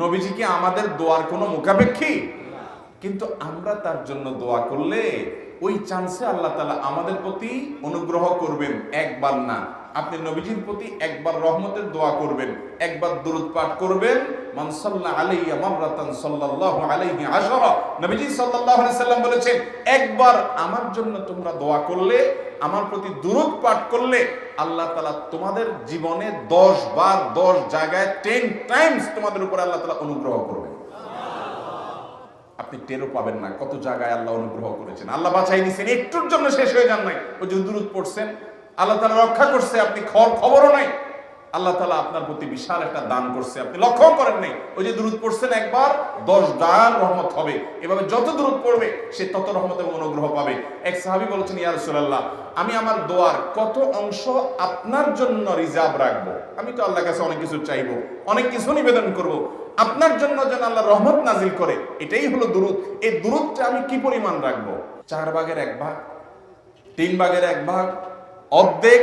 নবীজি কি আমাদের দোয়ার কোনো মুখাপেক্ষী? কিন্তু আমরা তার জন্য দোয়া করলে ওই চান্সে আল্লাহ তালা আমাদের প্রতি অনুগ্রহ করবেন, একবার না। আপনি নবীজির প্রতি একবার রহমতের দোয়া করবেন, একবার দূরত পাঠ করবেন মান সাল্লা আলাইয়া মাররাতান সাল্লাল্লাহু আলাইহি আশরা। নবীজি সাল্লাল্লাহু আলাইহি সাল্লাম বলেছেন, একবার আমার জন্য তোমরা দোয়া করলে, আমার প্রতি দুরুদ পাঠ করলে, আল্লাহ তালা তোমাদের জীবনে দশ বার দশ জায়গায় টেন টাইমস তোমাদের উপর আল্লাহ তালা অনুগ্রহ করবে। আপনি টেরও পাবেন না কত জায়গায় আল্লাহ অনুগ্রহ করেছেন। আল্লাহ বাঁচাই দিয়েছেন একটুর জন্য শেষ হয়ে যান নাই। ওই যে দুরুদ পড়ছেন, আল্লাহ তালা রক্ষা করছে, আপনি খবর খবরও নাই। আল্লাহ তালা আপনার প্রতি বিশাল একটা দান করছে। আপনি লক্ষ্য করেন নাই, ওই যে দূরত পড়ছেন একবার, দশ দান রহমত হবে। এভাবে যত দূরত পড়বে, সে তত রহমত এবং অনুগ্রহ পাবে। এক সাহাবি বলেছেন, ইয়া আমি আমার দোয়ার কত অংশ আপনার জন্য রিজার্ভ রাখব? আমি তো আল্লাহর কাছে অনেক কিছু চাইব, অনেক কিছু নিবেদন করব। আপনার জন্য যেন আল্লাহ রহমত নাজিল করে, এটাই হলো দূরত এই দূরতটা আমি কি পরিমাণ রাখব? চার ভাগের এক ভাগ, তিন ভাগের এক ভাগ, অর্ধেক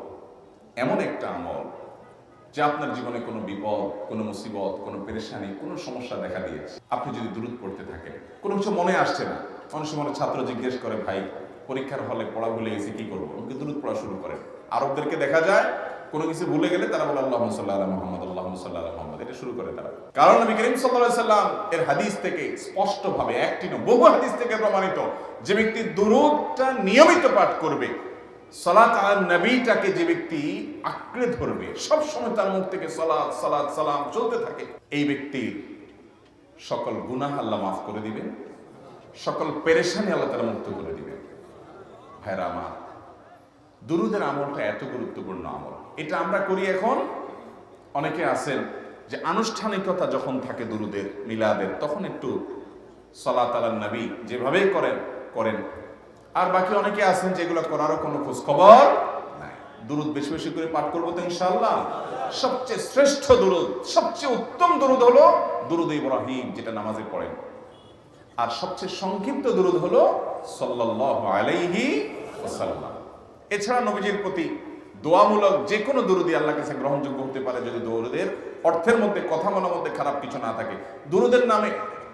এমন একটা আমল যে আপনার জীবনে কোনো বিপদ, কোনো মুসিবত, কোনো পেরেশানি, কোনো সমস্যা দেখা দিয়েছে। আপনি যদি দূরত পড়তে থাকেন, কোনো কিছু মনে আসছে না। অনেক সময় ছাত্র জিজ্ঞেস করে, ভাই, পরীক্ষার হলে পড়া ভুলে গেছে, কি করব? ওকে দূরত পড়া শুরু করে আরবদেরকে দেখা যায়, কোনো কিছু ভুলে গেলে তারা বলে আল্লাহ সাল্লাহ মোহাম্মদ আল্লাহ সাল্লাহ মোহাম্মদ। এটা শুরু করে তারা। কারণ নবী করিম সাল্লাহ সাল্লাম এর হাদিস থেকে স্পষ্টভাবে একটি বহু হাদিস থেকে প্রমাণিত যে ব্যক্তি দুরুদটা নিয়মিত পাঠ করবে। সালাত আর নবীটাকে যে ব্যক্তি আঁকড়ে ধরবে, সব সময় তার মুখ থেকে সালাত সালাত, সালাম চলতে থাকে। এই ব্যক্তির সকল গুনাহ আল্লাহ মাফ করে দিবেন, সকল পেরেশানি আল্লাহ তারা মুক্ত করে দিবেন। ভাইরা আমার, দুরুদের আমলটা এত গুরুত্বপূর্ণ আমল। এটা আমরা করি এখন, অনেকে আছেন যে আনুষ্ঠানিকতা যখন থাকে দুরুদের, মিলাদের, তখন একটু সলাত আলান নবী যেভাবেই করেন করেন। আর বাকি অনেকে আছেন যেগুলো করারও কোনো খোঁজ খবর দুরুদ বেশি বেশি করে পাঠ করব তো ইনশাল্লাহ সবচেয়ে শ্রেষ্ঠ দুরুদ, সবচেয়ে উত্তম দুরুদ হলো দুরুদ ইব্রাহিম, যেটা নামাজে পড়েন। আর সবচেয়ে সংক্ষিপ্ত দুরুদ হলো সাল্লাল্লাহু আলাইহি ওয়াসাল্লাম। এছাড়া নবীজির প্রতি দোয়ামূলক যে কোনো দুরুদি আল্লাহ কাছে গ্রহণযোগ্য হতে পারে যদি দৌরদের অর্থের মধ্যে কথা মনের মধ্যে খারাপ কিছু না থাকে। দুরুদের নামে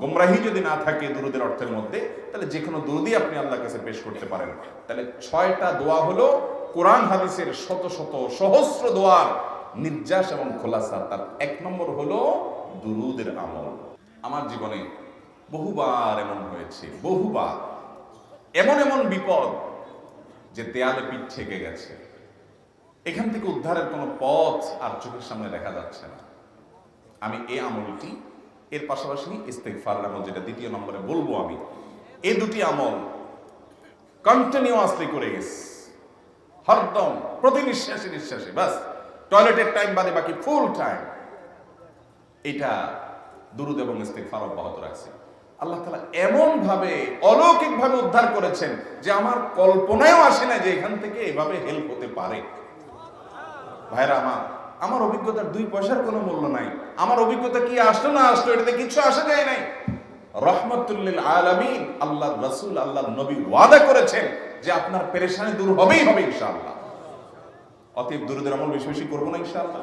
গোমরাহি যদি না থাকে দুরুদের অর্থের মধ্যে, তাহলে যে কোনো দুরুদি আপনি আল্লাহর কাছে পেশ করতে পারেন। তাহলে ছয়টা দোয়া হলো কোরআন, হাদিসের শত শত সহস্র দোয়ার নির্যাস এবং খোলাসা। তার এক নম্বর হলো দুরুদের আমল। আমার জীবনে বহুবার এমন হয়েছে, বহুবার। এমন এমন বিপদ যে দেয়ালে পিঠ থেকে গেছে। এখান থেকে উদ্ধারের কোনো পথ আর চোখের সামনে দেখা যাচ্ছে না। আমি এই আমলটি এর পাশাপাশি ইস্তেকফার আমল, যেটা দ্বিতীয় নম্বরে বলব আমি এই দুটি আমল কন্টিনিউয়াসলি করে গেছে। হরদম প্রতি নিঃশ্বাসে নিঃশ্বাসে বাস। টয়লেটের টাইম বাদে বাকি ফুল টাইম এটা দুরুদ এবং ইস্তেকফার অব্যাহত রাখছে। আল্লাহ তালা এমন ভাবে অলৌকিক ভাবে উদ্ধার করেছেন যে আমার কল্পনায়ও আসে না যে এখান থেকে এভাবে হেল্প হতে পারে। ভাইরা আমার আমার অভিজ্ঞতার দুই পয়সার কোনো মূল্য নাই। আমার অভিজ্ঞতা কি আসলো না আসলো, এটাতে কিছু আসা যায় নাই। রহমতুল্লিল আলমিন আল্লাহ রসুল আল্লাহ নবী ওয়াদা করেছেন যে আপনার পেরেশানি দূর হবেই, হবে ইনশাআল্লাহ। অতএব দূরদের আমল বেশি বেশি করব না ইনশাআল্লাহ।